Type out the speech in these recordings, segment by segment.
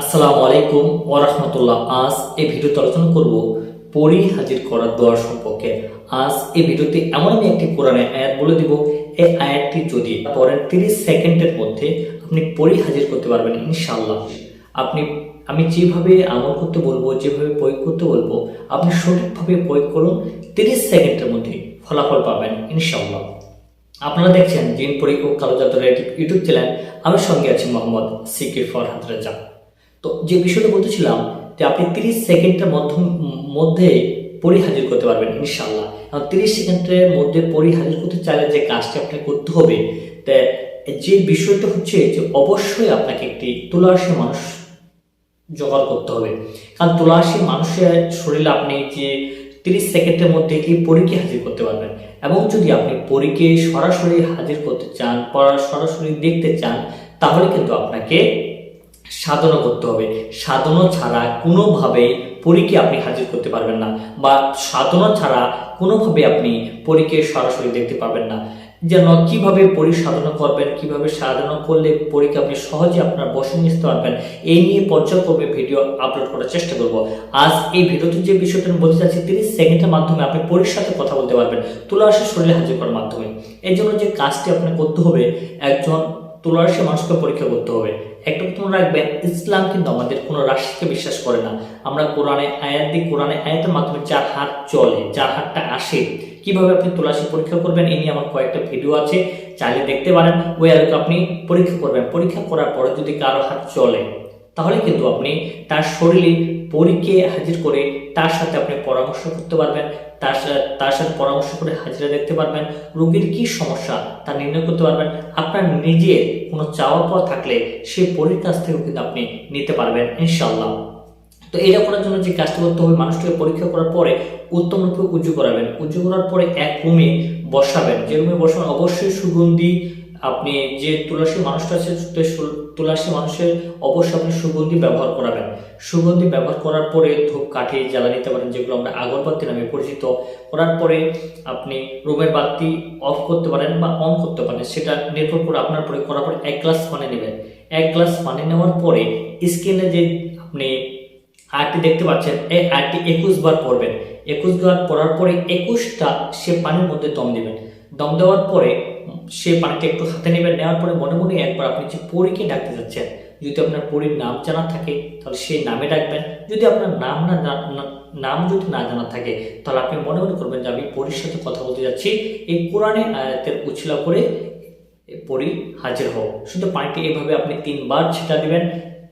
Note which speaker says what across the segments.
Speaker 1: আসসালামু আলাইকুম ওরহমতুল্লাহ আজ এই ভিডিওতে আলোচনা করব পরি হাজির করার দোয়া সম্পর্কে। আজ এই ভিডিওতে এমন আমি একটি কোরআনে আয়াত বলে দিব। এই আয়াতটি যদি পরের তিরিশ সেকেন্ডের মধ্যে আপনি পরি হাজির করতে পারবেন ইনশাল্লাহ আপনি, আমি যেভাবে আমল করতে বলব, যেভাবে প্রয়োগ করতে বলব, আপনি সঠিকভাবে প্রয়োগ করুন, তিরিশ সেকেন্ডের মধ্যে ফলাফল পাবেন ইনশাল্লাহ আপনারা দেখছেন জিন পরি ও কালো জাদুর ইউটিউব চ্যানেল। আমার সঙ্গে আছি মোহাম্মদ সিকির ফরহাদ রাজা। তো যে বিষয়টা বলতেছিলাম যে আপনি তিরিশ সেকেন্ডের মধ্যম, মধ্যে পরি হাজির করতে পারবেন ইনশাল্লাহ এবং তিরিশ সেকেন্ডের মধ্যে পরি হাজির করতে চাইলে যে কাজটি আপনাকে করতে হবে, তা যে বিষয়টা হচ্ছে যে অবশ্যই আপনাকে একটি তুলাসী মানুষ জোগাড় করতে হবে। কারণ তুলাসী মানুষের শরীরে আপনি যে তিরিশ সেকেন্ডের মধ্যে এই পরীকে হাজির করতে পারবেন, এবং যদি আপনি পরীকে সরাসরি হাজির করতে চান, পড়া সরাসরি দেখতে চান, তাহলে কিন্তু আপনাকে সাধনা করতে হবে। সাধনা ছাড়া কোনোভাবে পরীকে আপনি হাজির করতে পারবেন না বা সাধনা ছাড়া কোনোভাবে আপনি পরীকে সরাসরি দেখতে পারবেন না। যেন কীভাবে পরী সাধনা করবেন, কীভাবে সাধনা করলে পরীকে আপনি সহজে আপনার বসে নিতে পারবেন এই নিয়ে পর্যায়ক্রমে ভিডিও আপলোড করার চেষ্টা করব। আজ এই ভিডিওতে যে বিষয়টা আমি বলতে চাচ্ছি, তিরিশ সেকেন্ডের মাধ্যমে আপনি পরীর সাথে কথা বলতে পারবেন তুলাসী শরীরে হাজির করার মাধ্যমে। এই জন্য যে কাজটি আপনার করতে হবে, একজন তুলাসী মানুষকে পরীক্ষা করতে হবে। একটা মনে রাখবেন, ইসলাম কিন্তু আমাদের কোনো রাশিকে বিশ্বাস করে না। আমরা কোরআনে আয়াত দিই, কোরআনে আয়াতের মাধ্যমে চার হাত চলে চার হাতটা আসে। কীভাবে আপনি তুলাসী পরীক্ষা করবেন এই নিয়ে আমার কয়েকটা ভিডিও আছে, চাইলে দেখতে পারেন। ওই আলোকে আপনি পরীক্ষা করবেন। পরীক্ষা করার পরে যদি কারও হাত চলে, তাহলে কিন্তু আপনি তার শরীরে পরীকে হাজির করে তার সাথে আপনি পরামর্শ করতে পারবেন। তার তার সাথে পরামর্শ করে হাজিরা দেখতে পারবেন রোগীর কি সমস্যা, তা নির্ণয় করতে পারবেন। আপনার নিজের কোনো চাওয়া পাওয়া থাকলে সেই পরীর কাছ থেকেও কিন্তু আপনি নিতে পারবেন ইনশাল্লাহ তো এটা করার জন্য যে কাজটি করতে হবে, মানুষটিকে পরীক্ষা করার পরে উত্তম রূপে উঁচু করাবেন। উঁচু করার পরে এক রুমে বসাবেন। যে রুমে বসাবেন, অবশ্যই সুগন্ধি আপনি যে তুলসী মানুষটা আছে তুলসী মানুষের অবশ্যই আপনি সুগন্ধি ব্যবহার করাবেন। সুগন্ধি ব্যবহার করার পরে ধূপ, কাঠি, জ্বালা নিতে পারেন, যেগুলো আমরা আগরবাতি নামে পরিচিত। করার পরে আপনি রুমের বাতি অফ করতে পারেন বা অন করতে পারেন। সেটা নির্ভর করে আপনার পরে করার পরে এক গ্লাস পানি নেবেন। এক গ্লাস পানি নেওয়ার পরে স্কিনে যে আপনি আরটি দেখতে পাচ্ছেন, এই আরটি একুশ বার পড়বেন। একুশ বার পড়ার পরে একুশটা সে পানির মধ্যে দম দেবেন। দম দেওয়ার পরে সে পানিটা একটু হাতে নেবেন, নেওয়ার পরে মনে মনে একবার আপনি যে পরীকে ডাকতে যাচ্ছেন, যদি আপনার পরীর নাম জানা থাকে, তাহলে সেই নামে ডাকবেন। যদি আপনার নাম না, নাম যদি না জানা থাকে, তাহলে আপনি মনে মনে করবেন যে আমি পরীর সাথে কথা বলতে যাচ্ছি। এই কোরআনে আয়াতের উছলা করে পরি হাজির হও। শুধু পানিটি এভাবে আপনি তিনবার ছেটা দিবেন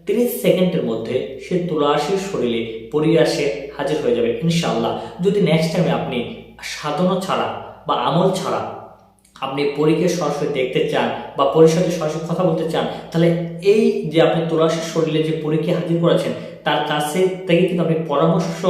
Speaker 1: তিরিশ সেকেন্ডের মধ্যে সে তুলাসীর শরীরে পরিয়ে আসে হাজির হয়ে যাবে ইনশাল্লাহ যদি নেক্সট টাইমে আপনি সাধনা ছাড়া বা আমল ছাড়া আপনি পরীকে সরাসরি দেখতে চান বা সাথে সরাসরি কথা বলতে চান, তাহলে এই যে আপনি তুলাসীর শরীরে যে পরীকে হাজির করেছেন, তার কাছে থেকে কিন্তু আপনি পরামর্শ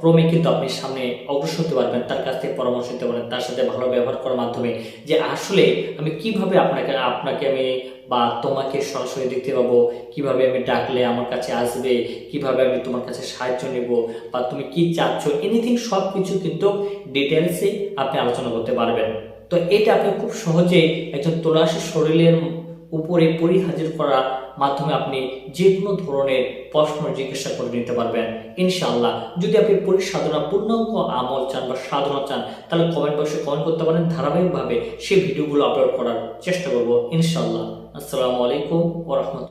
Speaker 1: ক্রমে কিন্তু আপনি সামনে অগ্রসর হতে পারবেন, তার কাছ থেকে পরামর্শ নিতে পারেন তার সাথে ভালো ব্যবহার করার মাধ্যমে যে আসলে আমি কীভাবে আপনাকে আপনাকে আমি বা তোমাকে সরাসরি দেখতে পাবো, কীভাবে আমি ডাকলে আমার কাছে আসবে, কীভাবে আমি তোমার কাছে সাহায্য নেব বা তুমি কি চাচ্ছ এনিথিং সব কিছু কিন্তু ডিটেলসে আপনি আলোচনা করতে পারবেন। তো এটা আপনি খুব সহজেই একজন তোলাসী শরীরের উপরে পরিহাজির করার মাধ্যমে আপনি যে কোনো ধরনের প্রশ্ন জিজ্ঞাসা করে নিতে পারবেন। ইনশাআল্লাহ। যদি আপনি পরিসাধনা, পূর্ণাঙ্গ আমল চান বা সাধনা চান, তাহলে কমেন্ট বক্সে কমেন্ট করতে পারেন। ধারাবাহিকভাবে সেই ভিডিওগুলো আপলোড করার চেষ্টা করব। ইনশাআল্লাহ। আসসালামু আলাইকুম ওরহমতুল্লাহ